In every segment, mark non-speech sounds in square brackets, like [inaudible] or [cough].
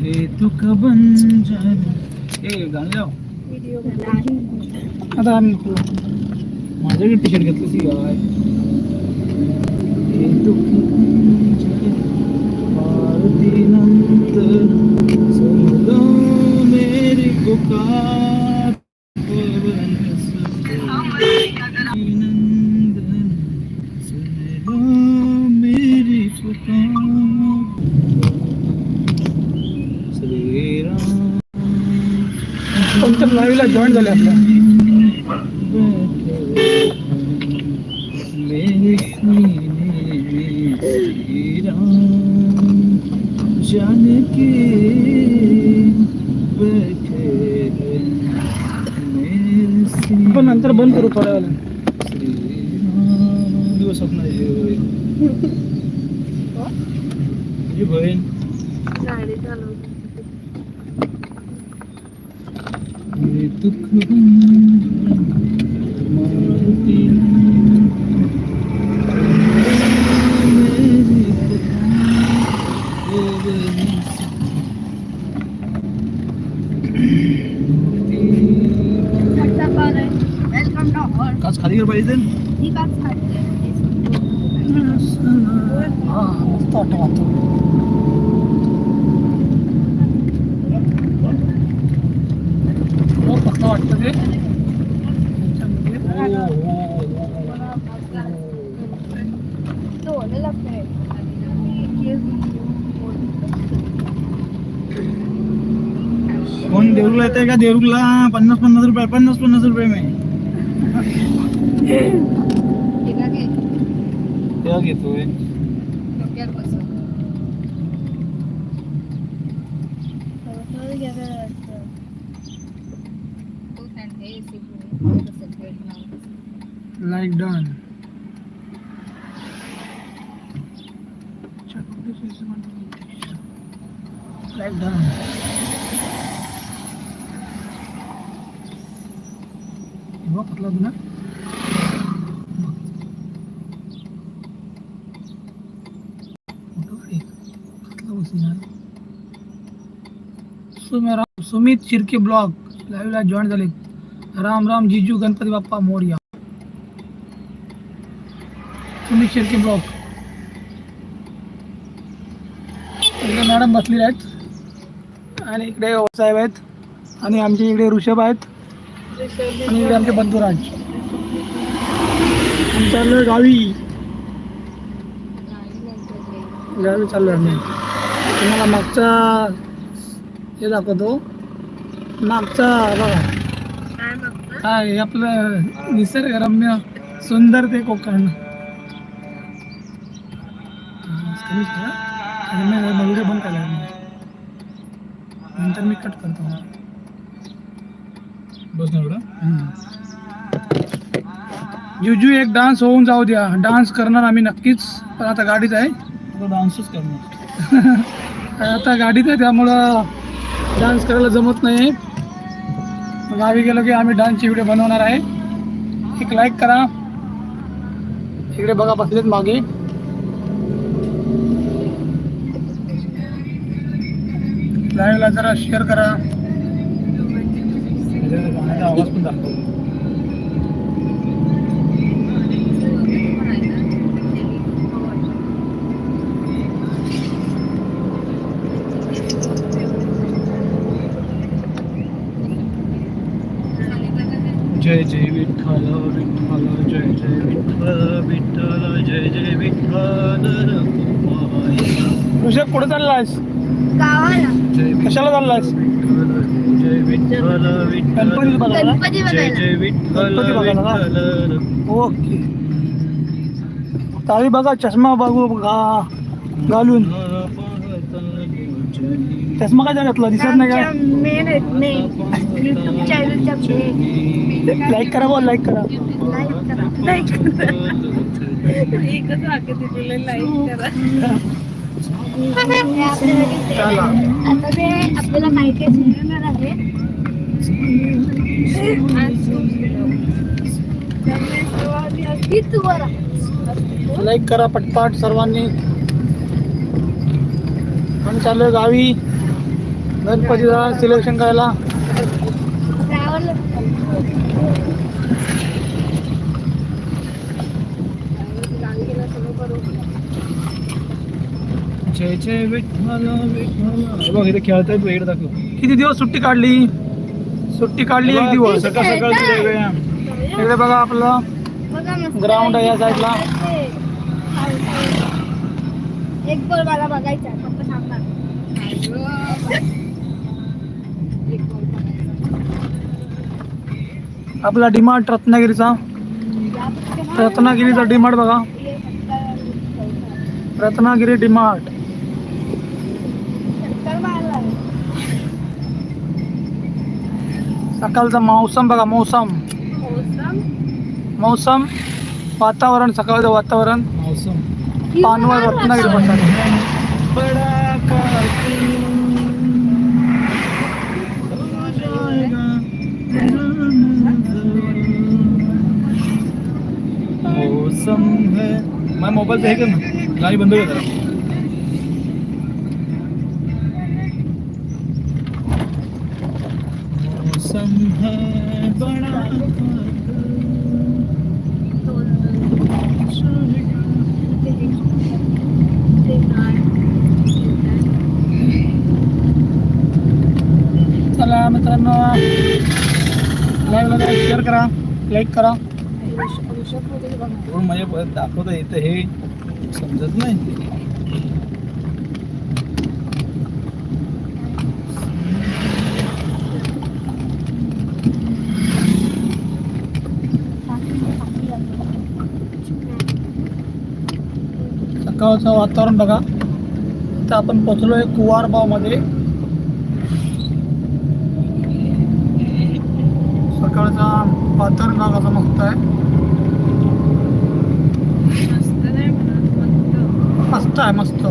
हे तुक बन ए गाणं लाव. आता आम्ही माझ्याकडे टी शर्ट घेतलं सी काय हे आरतीनंतर सुनो मेरी पुकार जॉईन झाले आपल्या पण नंतर बंद करू थोड्या वेळा दिवस स्वप्न तुझी बहीण गाडी चालवते ये दुख मारुति वेलकम टू ऑल काच खाली कर पाहिजे ही काच खाते हा मस्त वाटतं वाटतं हो फक्त वाटतं ते हो, हो, दोन लागते कोण देऊरला येते का? देऊरला पन्नास पन्नास रुपये पन्नास पन्नास रुपये मी. तेव्हा घेतोय लाईक डन लाईक डन बघ पतला ना सुमेरा सुमित शिर्के ब्लॉग लाईव्हला जॉईन झाले राम राम जिजू गणपती बाप्पा मोरया। शिर्के ब्लॉग इकडे मॅडम बसलेले आहेत. आणि इकडे साहेब आहेत. आणि आमच्या इकडे ऋषभ आहेत. आणि इकडे आमचे बंधुराज. चाललोय गावी. गावी चाललोय आम्ही. तुम्हाला मागचा हे दाखवतो. मागचा बघा. हे आपलं निसर्गरम्य सुंदर ते कोकण. कमी करा. आणि मी व्हिडिओ बंद केला नंतर मी कट करतो. बस ना जुजू एक डान्स होऊन जाऊ द्या. डान्स करणार आम्ही नक्कीच. पण आता गाडीत आहे. डान्सच करणार. [laughs] आता गाडीत आहे त्यामुळं डान्स करायला जमत नाही. गावी गेलो की आम्ही डान्सची व्हिडिओ बनवणार आहे. एक लाईक करा. इकडे बघा बसलेत मागे. लाईव्हला जरा शेअर करा. आवाज पण दाखवतो जय जय विठ्ठल विठ्ठल जय जय विठ्ठल विठ्ठल जय जय विठ्ठल. ऋषभ कुठे चाललायस? गावाला. कशाला विठ्ठल गणपती बघायला? गणपती बघायला. ओके. ताई बघा चष्मा बघू बघा. घालून. चष्मा काय घातला दिसत नाही मेन लाईक करा बोल लाईक करा. लाईक करा. लाईक करा. [laughs] [laughs] लाईक करा चला. आता ते आपल्याला काय काय शिकवणार आहे. तुम्हाला लाईक करा पटपाट सर्वांनी. आम्ही चाललोय गावी गणपतीला सिलेक्शन करायला. जय जय विठ्ठल विठ्ठल. बघ इथे खेळतायत बघ, इकडे दाखव. किती दिवस सुट्टी काढली? सुट्टी काढली एक दिवस. सकाळ व्यायाम. इकडे बघा आपलं. ग्राउंड आहे या साईडला. एक बॉल मला पप्पा बघायचा. आपला डिमार्ट रत्नागिरीचा. रत्नागिरीचा डिमार्ट बघा. रत्नागिरी डिमार्ट सकाळचा मौसम बघा मौसम. मौसम? वातावरण सकाळचं वातावरण. मौसम. पानवळ रत्नागिरी मौसम है. मैं मोबाईल हे कर ना. गाणी बंद है चला मित्रांनो लाईव्हला शेअर करा लाईक करा. माझ्या परत दाखवता येतं हे. समजत नाही. सकाळचं वातावरण बघा. आता आपण पोचलो आहे कुवारबावमध्ये सकाळचा वातावरण कसं मस्त आहे. मस्त आहे मस्त.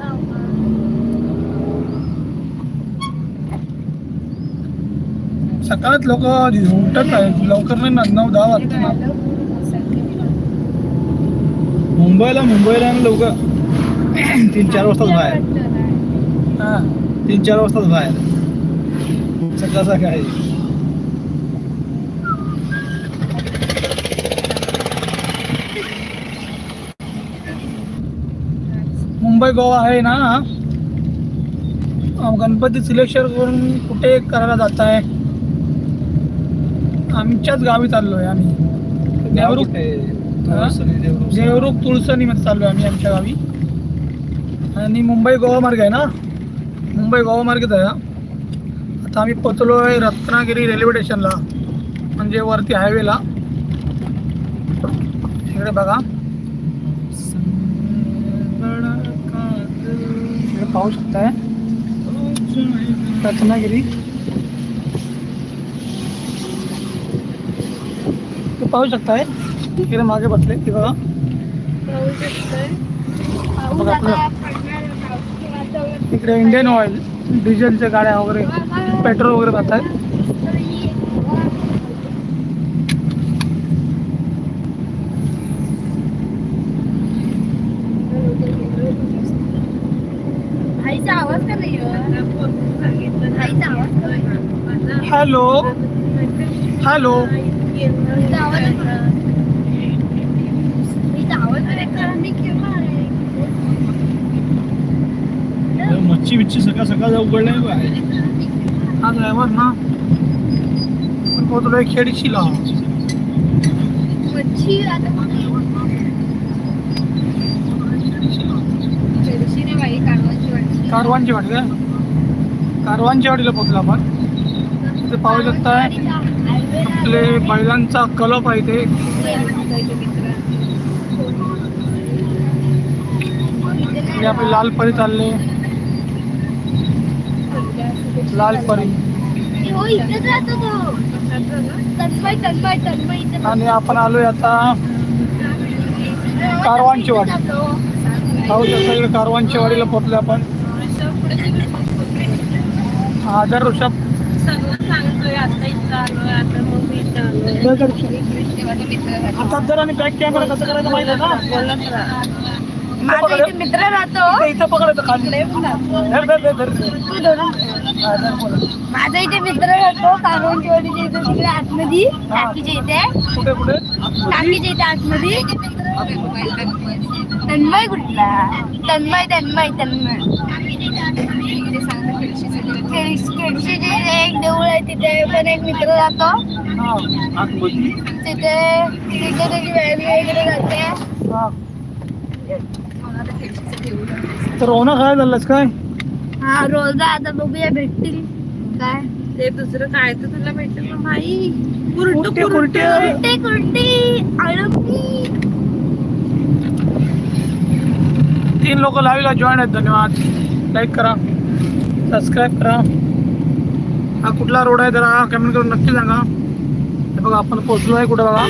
हवा? सकाळच लोक उठत आहेत लवकर नाही ना नऊ दहा वाजता बघा, मुंबईला मुंबईला ना लोक तीन चार वाजताच बाहेर ना. हा. तीन चार वाजताच बाहेर सकाळ सकाळी मुंबई गोवा आहे ना गणपती सिलेक्शन करून कुठे करायला जात आहे? आमच्याच गावी चाललोय आम्ही. देवरुख देवरुख. तुळसणी मध्ये चाललोय आम्ही आमच्या गावी. आणि मुंबई गोवा मार्ग आहे ना? मुंबई गोवा मार्गच आहे हा. आता आम्ही पोचलोय रत्नागिरी रेल्वे स्टेशनला म्हणजे वरती हायवेला इकडे बघा. इकडे पाहू शकताय. रत्नागिरी. ते पाहू शकताय. इकडे मागे बसले ते बघा. इकडे इंडियन ऑइल डिझेलच्या गाड्या वगैरे पेट्रोल वगैरे जात आहेत आईचा आवाज का नाही आईचा आवाज का नाही? हॅलो. हॅलो? मच्छी बिच्छी सकाळ सकाळ उघडले हा ड्रायव्हर ना. पण मच्छी आता खेडशी नाही बाई कारवाची वाटची कारवांची वाडीला पोहोचलो आपण. इथे पाहू शकताय आपले बैलांचा कलप आहे ते. आपले आपली लाल परी चालले. लाल परी. आणि आपण आलोय आता कारवांची वाडी. पाहू शकता इकडे वाडीला पोहोचलो आपण. आदर ऋषभ. आता जर आणि बॅक कॅमेरा कसं करायचं माहिती ना मित्र राहतो. इथे- पकडायचं खाली. माझा इथे मित्र राहतो कारवंचवाडीच्या इथे तिकडे आतमध्ये. टाकीच्या इथे. कुठे कुठे? टाकीच्या इथे आतमध्ये. तन्मय कुठला? तन्मय तन्मय तन्मय. केळशीचे एक देऊळ आहे तिथे पण एक मित्र हा आतमध्ये तिथे तिथे त्याची व्हॅन वगैरे जाते. हा तर रोना काय झालंस काय? हा रोजा आता बघूया भेटतील. काय? ते दुसरं काय तर तुला भेटेल ना भाई कुर्टी, कुर्टी. कुर्टी. कुर्टी. अळपी तीन लोक लाईव्हला जॉईन आहेत. धन्यवाद. लाईक करा. सबस्क्राईब करा. हा कुठला रोड आहे जरा कमेंट करून नक्की सांगा. हे बघा आपण पोचलो आहे कुठं बघा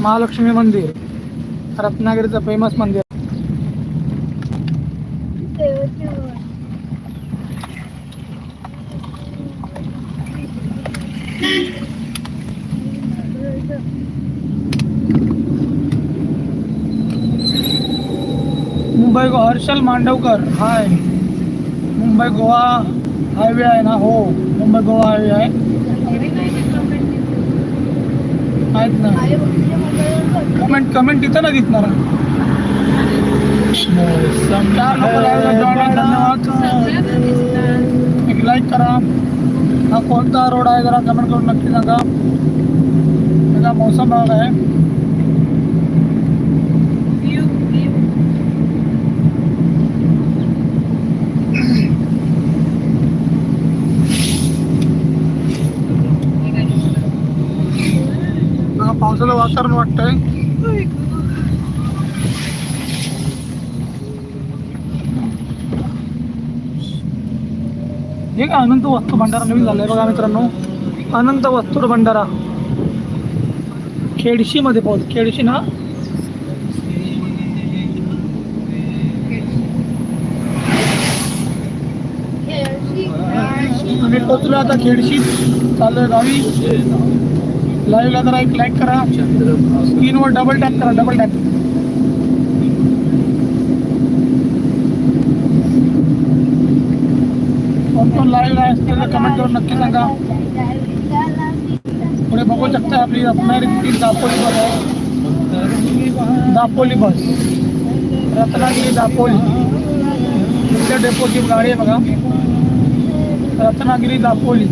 महालक्ष्मी मंदिर. रत्नागिरीचं फेमस मंदिर. मुंबई गोवा हर्षल मांडवकर हाय. मुंबई गोवा हायवे आहे ना? हो मुंबई गोवा हायवे आहे. आहेत ना? कमेंट कमेंट इथं ना दिसणार. धन्यवाद एक लाईक करा. हा कोणता रोड आहे? जरा कमेंट करून नक्की सांगा. त्याचा मौसम भाग आहे बघा, पावसाचं वातावरण वाटतंय. काय अनंत वस्तू भंडारा नवीन झालाय बघा मित्रांनो. अनंत वस्तू भंडारा. खेडशी मध्ये पोहोच खेडशी ना? आम्ही पोचलो आता खेडशी चाललोय गावी. लाईव्हला जरा एक लाईक करा. स्क्रीनवर डबल टॅप करा डबल टॅप कोण कोण लाईव्ह आहे त्याला कमेंट करून नक्की सांगा. पुढे बघू शकता आपली रत्नागिरी दापोली बस आहे. दापोली बस. रत्नागिरी दापोली. तुमच्या डेपोची गाडी आहे बघा. रत्नागिरी दापोली.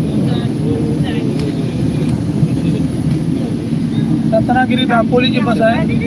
रत्नागिरी दापोलीची बस आहे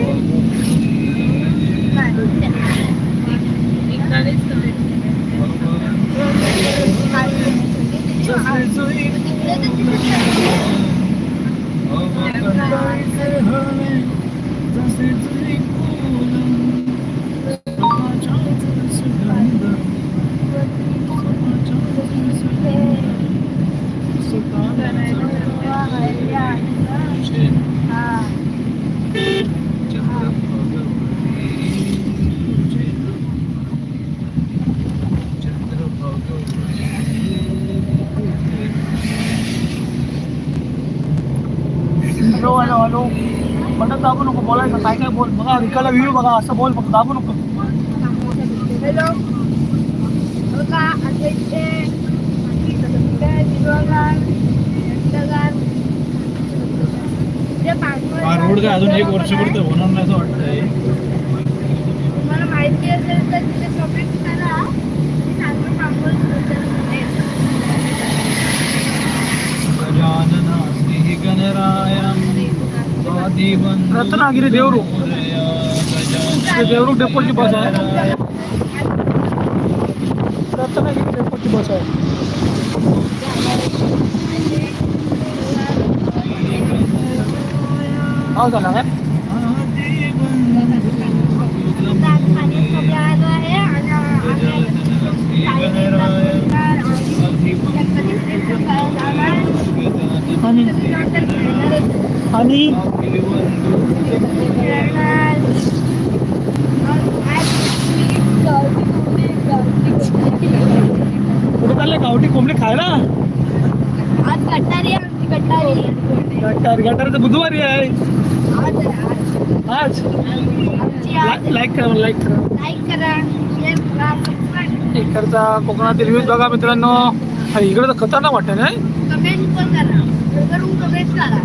हॅलो हॅलो हॅलो बटन दाबू नको बोलायचं काय काय बोल बघा रिकाला व्ह्यू बघा असं बोल फक्त दाबू नको हॅलो बघा आता इथे काय हिरवगार, थंडगार. जे पाणवळ हा रोड काय अजून एक वर्षभर तर होणार नाही असं वाटतंय. तुम्हाला माहिती असेल तर तिथे कमेंट करा. रत्नागिरी देवरू देवरू डेपोची बस आहे. रत्नागिरी डेपोची बस आहे. पाऊस झाला काय? आणि? आणि? कुठे चालले गावठी कोंबडी खायला? आज गटारी आहे आमची गटारी. गटारी गटारी तर बुधवारी आहे. आज. लाईक करा लाईक करा. इकडचा कोकणातील व्ह्यूज बघा मित्रांनो. इकडे तर खतरनाक वाटतं नाही? कमेंट पण करा करून कमेंट करा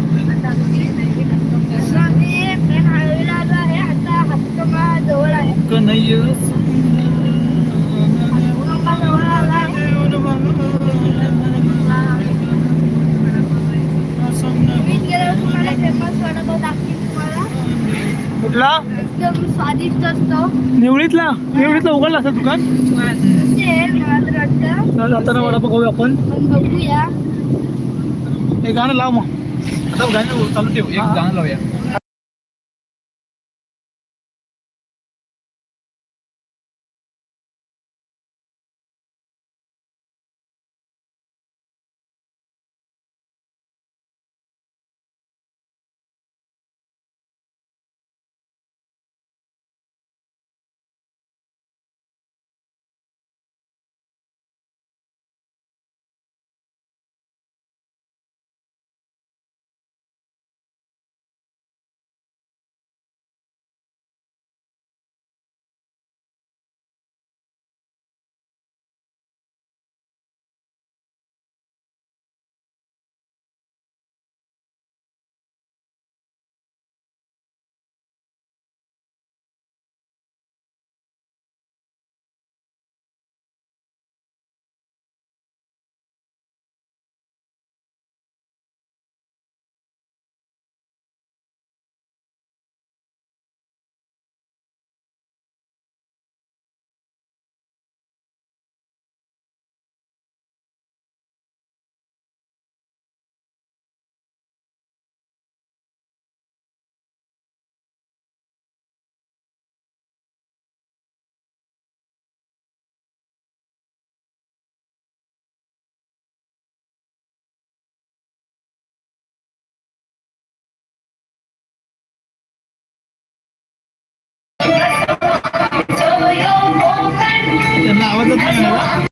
असं आम्ही प्रेम हायवेला आलो आहे आता हातकमा जवळ आहे हातकमा जवळ आला आहे मी गेल्यावर तुम्हाला फेमस वडापाव दाखवीन तुम्हाला कुठला स्वादिष्ट असतो. निवळीतला निवळीतला उघडला असं दुकान? वाटतं चला जाताना वडापाव खाऊ आपण. पण बघूया. हे गाणं लाव मग. आता गाणं चालू ठेव एक गाणं लावूया. Yeah.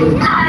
Thank you.